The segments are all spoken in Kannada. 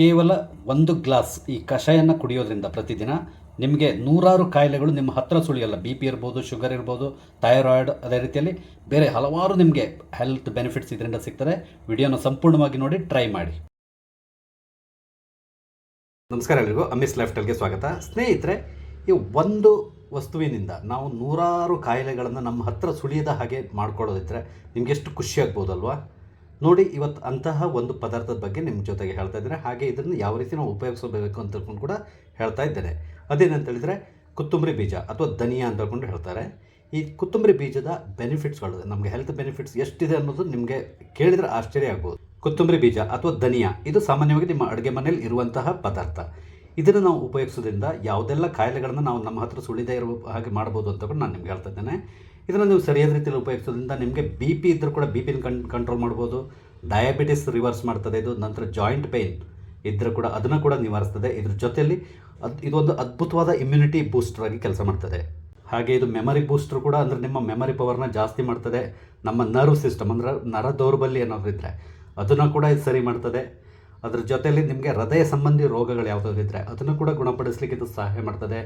ಕೇವಲ ಒಂದು ಗ್ಲಾಸ್ ಈ ಕಷಾಯನ ಕುಡಿಯೋದ್ರಿಂದ ಪ್ರತಿದಿನ ನಿಮಗೆ ನೂರಾರು ಕಾಯಿಲೆಗಳು ನಿಮ್ಮ ಹತ್ತಿರ ಸುಳಿಯಲ್ಲ. ಬಿ ಪಿ ಇರ್ಬೋದು ಶುಗರ್ ಇರ್ಬೋದು ಥೈರಾಯ್ಡ್ ಅದೇ ರೀತಿಯಲ್ಲಿ ಬೇರೆ ಹಲವಾರು ನಿಮಗೆ ಹೆಲ್ತ್ ಬೆನಿಫಿಟ್ಸ್ ಇದರಿಂದ ಸಿಗ್ತದೆ. ವಿಡಿಯೋನ ಸಂಪೂರ್ಣವಾಗಿ ನೋಡಿ ಟ್ರೈ ಮಾಡಿ. ನಮಸ್ಕಾರ ಎಲ್ರಿಗೂ. ಅಮಿಸ್ ಲೈಫ್ ಸ್ಟೈಲ್ಗೆ ಸ್ವಾಗತ. ಸ್ನೇಹಿತರೆ, ಈ ಒಂದು ವಸ್ತುವಿನಿಂದ ನಾವು ನೂರಾರು ಕಾಯಿಲೆಗಳನ್ನು ನಮ್ಮ ಹತ್ತಿರ ಸುಳಿಯದ ಹಾಗೆ ಮಾಡ್ಕೊಳ್ಳೋದಿದ್ರೆ ನಿಮ್ಗೆ ಎಷ್ಟು ಖುಷಿ ಆಗ್ಬೋದಲ್ವಾ? ನೋಡಿ, ಇವತ್ತು ಅಂತಹ ಒಂದು ಪದಾರ್ಥದ ಬಗ್ಗೆ ನಿಮ್ಮ ಜೊತೆಗೆ ಹೇಳ್ತಾ ಇದ್ದೇನೆ. ಹಾಗೆ ಇದನ್ನು ಯಾವ ರೀತಿ ನಾವು ಉಪಯೋಗಿಸಬೇಕು ಅಂತ ತಿಳ್ಕೊಂಡು ಕೂಡ ಹೇಳ್ತಾ ಇದ್ದೇನೆ. ಅದೇನಂತ ಹೇಳಿದರೆ, ಕೊತ್ತಂಬರಿ ಬೀಜ ಅಥವಾ ಧನಿಯಾ ಅಂತ ಹೇಳ್ಕೊಂಡು ಹೇಳ್ತಾರೆ. ಈ ಕೊತ್ತಂಬರಿ ಬೀಜದ ಬೆನಿಫಿಟ್ಸ್ಗಳು ನಮಗೆ ಹೆಲ್ತ್ ಬೆನಿಫಿಟ್ಸ್ ಎಷ್ಟಿದೆ ಅನ್ನೋದು ನಿಮಗೆ ಕೇಳಿದರೆ ಆಶ್ಚರ್ಯ ಆಗ್ಬೋದು. ಕೊತ್ತಂಬರಿ ಬೀಜ ಅಥವಾ ಧನಿಯಾ, ಇದು ಸಾಮಾನ್ಯವಾಗಿ ನಿಮ್ಮ ಅಡುಗೆ ಮನೆಯಲ್ಲಿ ಇರುವಂತಹ ಪದಾರ್ಥ. ಇದನ್ನು ನಾವು ಉಪಯೋಗಿಸೋದ್ರಿಂದ ಯಾವುದೆಲ್ಲ ಕಾಯಿಲೆಗಳನ್ನು ನಾವು ನಮ್ಮ ಹತ್ರ ಸುಳಿದೇ ಇರುವ ಹಾಗೆ ಮಾಡ್ಬೋದು ಅಂತ ಕೂಡ ನಾನು ನಿಮ್ಗೆ ಹೇಳ್ತಾ ಇದ್ದೇನೆ ಇದನ್ನು ನೀವು ಸರಿಯಾದ ರೀತಿಯಲ್ಲಿ ಉಪಯೋಗಿಸೋದ್ರಿಂದ ನಿಮಗೆ ಬಿ ಪಿ ಇದ್ದರೂ ಕೂಡ ಬಿ ಪಿನ ಕನ್ ಕಂಟ್ರೋಲ್ ಮಾಡ್ಬೋದು. ಡಯಾಬಿಟಿಸ್ ರಿವರ್ಸ್ ಮಾಡ್ತದೆ ಇದು, ನಂತರ ಜಾಯಿಂಟ್ ಪೇಯ್ನ್ ಇದ್ದರೂ ಕೂಡ ಅದನ್ನು ಕೂಡ ನಿವಾರಿಸ್ತದೆ. ಇದ್ರ ಜೊತೆಯಲ್ಲಿ ಅದು ಇದೊಂದು ಅದ್ಭುತವಾದ ಇಮ್ಯುನಿಟಿ ಬೂಸ್ಟರ್ ಆಗಿ ಕೆಲಸ ಮಾಡ್ತದೆ. ಹಾಗೆ ಇದು ಮೆಮರಿ ಬೂಸ್ಟರ್ ಕೂಡ ಅಂದರೆ ನಿಮ್ಮ ಮೆಮರಿ ಪವರ್ನ ಜಾಸ್ತಿ ಮಾಡ್ತದೆ. ನಮ್ಮ ನರ್ವ್ ಸಿಸ್ಟಮ್ ಅಂದರೆ ನರ ದೌರ್ಬಲ್ಯ ಏನಾದರೂ ಇದ್ದರೆ ಅದನ್ನು ಕೂಡ ಇದು ಸರಿ ಮಾಡ್ತದೆ. ಅದ್ರ ಜೊತೆಯಲ್ಲಿ ನಿಮಗೆ ಹೃದಯ ಸಂಬಂಧಿ ರೋಗಗಳು ಯಾವುದಾದ್ರು ಇದ್ದರೆ ಅದನ್ನು ಕೂಡ ಗುಣಪಡಿಸಲಿಕ್ಕೆ ಇದು ಸಹಾಯ ಮಾಡ್ತದೆ.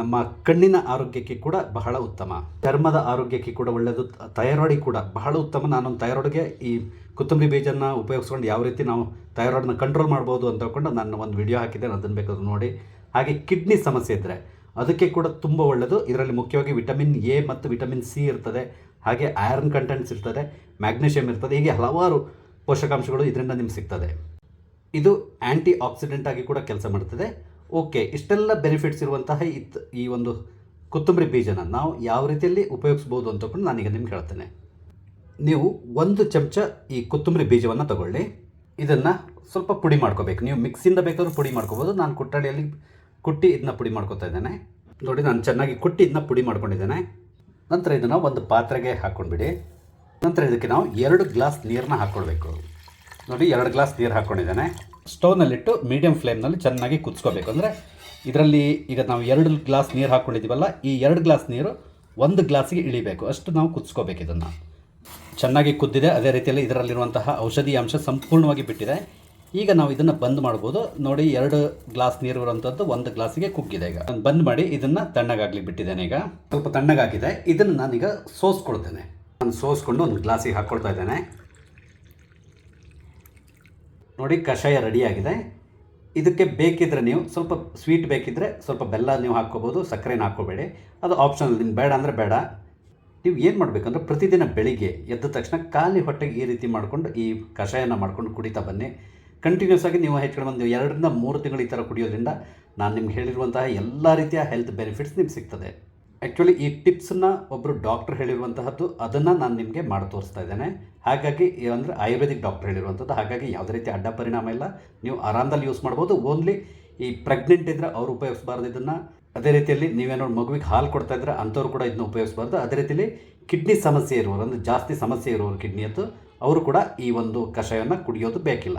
ನಮ್ಮ ಕಣ್ಣಿನ ಆರೋಗ್ಯಕ್ಕೆ ಕೂಡ ಬಹಳ ಉತ್ತಮ. ಚರ್ಮದ ಆರೋಗ್ಯಕ್ಕೆ ಕೂಡ ಒಳ್ಳೆಯದು ಥೈರಾಯ್ಡಿಗೆ ಕೂಡ ಬಹಳ ಉತ್ತಮ. ನಾನೊಂದು ಥೈರಾಯ್ಡ್ಗೆ ಈ ಕೊತ್ತಂಬರಿ ಬೀಜನ ಉಪಯೋಗಿಸ್ಕೊಂಡು ಯಾವ ರೀತಿ ನಾವು ಥೈರಾಯ್ಡ್ನ ಕಂಟ್ರೋಲ್ ಮಾಡ್ಬೋದು ಅಂತ ಹೇಳ್ಕೊಂಡು ನಾನು ಒಂದು ವಿಡಿಯೋ ಹಾಕಿದ್ದೇನೆ. ಅದನ್ನು ಬೇಕಾದ್ರೂ ನೋಡಿ. ಹಾಗೆ ಕಿಡ್ನಿ ಸಮಸ್ಯೆ ಇದ್ದರೆ ಅದಕ್ಕೆ ಕೂಡ ತುಂಬ ಒಳ್ಳೆಯದು ಇದರಲ್ಲಿ ಮುಖ್ಯವಾಗಿ ವಿಟಮಿನ್ ಎ ಮತ್ತು ವಿಟಮಿನ್ ಸಿ ಇರ್ತದೆ. ಹಾಗೆ ಐರನ್ ಕಂಟೆಂಟ್ಸ್ ಇರ್ತದೆ. ಮ್ಯಾಗ್ನೀಷಿಯಮ್ ಇರ್ತದೆ. ಹೀಗೆ ಹಲವಾರು ಪೋಷಕಾಂಶಗಳು ಇದರಿಂದ ನಿಮ್ಗೆ ಸಿಗ್ತದೆ. ಇದು ಆ್ಯಂಟಿ ಆಕ್ಸಿಡೆಂಟ್ ಆಗಿ ಕೂಡ ಕೆಲಸ ಮಾಡ್ತದೆ. ಓಕೆ ಇಷ್ಟೆಲ್ಲ ಬೆನಿಫಿಟ್ಸ್ ಇರುವಂತಹ ಈ ಒಂದು ಕೊತ್ತಂಬರಿ ಬೀಜನ ನಾವು ಯಾವ ರೀತಿಯಲ್ಲಿ ಉಪಯೋಗಿಸ್ಬೋದು ಅಂತ ಕೂಡ ನಾನೀಗ ನಿಮ್ಗೆ ಹೇಳ್ತೇನೆ. ನೀವು ಒಂದು ಚಮಚ ಈ ಕೊತ್ತಂಬರಿ ಬೀಜವನ್ನು ತಗೊಳ್ಳಿ. ಇದನ್ನು ಸ್ವಲ್ಪ ಪುಡಿ ಮಾಡ್ಕೋಬೇಕು. ನೀವು ಮಿಕ್ಸಿಂದ ಬೇಕಾದ್ರೂ ಪುಡಿ ಮಾಡ್ಕೋಬೋದು. ನಾನು ಕುಟ್ಟಳಿಯಲ್ಲಿ ಕುಟ್ಟಿ ಇದನ್ನ ಪುಡಿ ಮಾಡ್ಕೊತಾ ಇದ್ದೇನೆ. ನೋಡಿ, ನಾನು ಚೆನ್ನಾಗಿ ಕುಟ್ಟಿ ಇದನ್ನ ಪುಡಿ ಮಾಡ್ಕೊಂಡಿದ್ದೇನೆ. ನಂತರ ಇದನ್ನು ಒಂದು ಪಾತ್ರೆಗೆ ಹಾಕ್ಕೊಂಡ್ಬಿಡಿ ನಂತರ ಇದಕ್ಕೆ ನಾವು ಎರಡು ಗ್ಲಾಸ್ ನೀರನ್ನ ಹಾಕ್ಕೊಳ್ಬೇಕು ನೋಡಿ, ಎರಡು ಗ್ಲಾಸ್ ನೀರು ಹಾಕ್ಕೊಂಡಿದ್ದೇನೆ ಸ್ಟೌವ್ನಲ್ಲಿಟ್ಟು ಮೀಡಿಯಮ್ ಫ್ಲೇಮ್ನಲ್ಲಿ ಚೆನ್ನಾಗಿ ಕುದಿಸ್ಕೋಬೇಕು. ಅಂದರೆ ಇದರಲ್ಲಿ ಈಗ ನಾವು ಎರಡು ಗ್ಲಾಸ್ ನೀರು ಹಾಕ್ಕೊಂಡಿದ್ದೀವಲ್ಲ ಈ ಎರಡು ಗ್ಲಾಸ್ ನೀರು ಒಂದು ಗ್ಲಾಸಿಗೆ ಇಳಿಬೇಕು. ಅಷ್ಟು ನಾವು ಕುದಿಸ್ಕೋಬೇಕು ಇದನ್ನು. ಚೆನ್ನಾಗಿ ಕುದ್ದಿದೆ. ಅದೇ ರೀತಿಯಲ್ಲಿ ಇದರಲ್ಲಿರುವಂತಹ ಔಷಧಿ ಅಂಶ ಸಂಪೂರ್ಣವಾಗಿ ಬಿಟ್ಟಿದೆ. ಈಗ ನಾವು ಇದನ್ನು ಬಂದ್ ಮಾಡ್ಬೋದು. ನೋಡಿ, ಎರಡು ಗ್ಲಾಸ್ ನೀರು ಇರುವಂಥದ್ದು ಒಂದು ಗ್ಲಾಸಿಗೆ ಕುಗ್ಗಿದೆ ಈಗ. ಬಂದ್ ಮಾಡಿ ಇದನ್ನು ತಣ್ಣಗಾಗ್ಲಿ ಬಿಟ್ಟಿದ್ದೇನೆ ಈಗ. ಸ್ವಲ್ಪ ತಣ್ಣಗಾಗಿದೆ. ಇದನ್ನು ನಾನೀಗ ಸೋಸ್ಕೊಳ್ತೇನೆ. ನಾನು ಸೋಸ್ಕೊಂಡು ಒಂದು ಗ್ಲಾಸಿಗೆ ಹಾಕ್ಕೊಳ್ತಾ ಇದ್ದೇನೆ. ನೋಡಿ ಕಷಾಯ ರೆಡಿಯಾಗಿದೆ ಇದಕ್ಕೆ ಬೇಕಿದ್ರೆ ನೀವು ಸ್ವಲ್ಪ ಸ್ವೀಟ್ ಬೇಕಿದ್ದರೆ ಸ್ವಲ್ಪ ಬೆಲ್ಲ ನೀವು ಹಾಕ್ಕೋಬೋದು, ಸಕ್ಕರೆನ ಹಾಕ್ಕೋಬೇಡಿ. ಅದು ಆಪ್ಷನಲ್ ನಿಮ್ಗೆ ಬೇಡ ಅಂದರೆ ಬೇಡ. ನೀವು ಏನು ಮಾಡಬೇಕಂದ್ರೆ ಪ್ರತಿದಿನ ಬೆಳಿಗ್ಗೆ ಎದ್ದ ತಕ್ಷಣ ಖಾಲಿ ಹೊಟ್ಟೆಗೆ ಈ ರೀತಿ ಮಾಡಿಕೊಂಡು ಈ ಕಷಾಯನ ಮಾಡ್ಕೊಂಡು ಕುಡಿತಾ ಬನ್ನಿ. ಕಂಟಿನ್ಯೂಸ್ ಆಗಿ ನೀವು ಹೆಚ್ಚು ಕಡಿಮೆ ಒಂದು ಎರಡರಿಂದ ಮೂರು ತಿಂಗಳು ಈ ಥರ ಕುಡಿಯೋದ್ರಿಂದ ನಾನು ನಿಮ್ಗೆ ಹೇಳಿರುವಂತಹ ಎಲ್ಲ ರೀತಿಯ ಹೆಲ್ತ್ ಬೆನಿಫಿಟ್ಸ್ ನಿಮ್ಗೆ ಸಿಗ್ತದೆ. ಆ್ಯಕ್ಚುಲಿ ಈ ಟಿಪ್ಸನ್ನ ಒಬ್ಬರು ಡಾಕ್ಟರ್ ಹೇಳಿರುವಂತಹದ್ದು ಅದನ್ನು ನಾನು ನಿಮಗೆ ಮಾಡಿ ತೋರಿಸ್ತಾ ಇದ್ದೇನೆ. ಹಾಗಾಗಿ ಅಂದರೆ ಆಯುರ್ವೇದಿಕ್ ಡಾಕ್ಟರ್ ಹೇಳಿರುವಂಥದ್ದು ಹಾಗಾಗಿ ಯಾವುದೇ ರೀತಿ ಅಡ್ಡ ಪರಿಣಾಮ ಇಲ್ಲ. ನೀವು ಆರಾಮದಲ್ಲಿ ಯೂಸ್ ಮಾಡ್ಬೋದು. ಓನ್ಲಿ ಈ ಪ್ರೆಗ್ನೆಂಟ್ ಇದ್ದರೆ ಅವ್ರು ಉಪಯೋಗಿಸಬಾರ್ದು ಇದನ್ನು. ಅದೇ ರೀತಿಯಲ್ಲಿ ನೀವೇನೋ ಮಗುವಿಗೆ ಹಾಲು ಕೊಡ್ತಾ ಇದ್ದರೆ ಅಂಥವ್ರು ಕೂಡ ಇದನ್ನ ಉಪಯೋಗಿಸಬಾರ್ದು. ಅದೇ ರೀತಿಯಲ್ಲಿ ಕಿಡ್ನಿ ಸಮಸ್ಯೆ ಇರುವವರು ಅಂದರೆ ಜಾಸ್ತಿ ಸಮಸ್ಯೆ ಇರುವವರು ಕಿಡ್ನಿಯದ್ದು ಅವರು ಕೂಡ ಈ ಒಂದು ಕಷಾಯವನ್ನು ಕುಡಿಯೋದು ಬೇಕಿಲ್ಲ.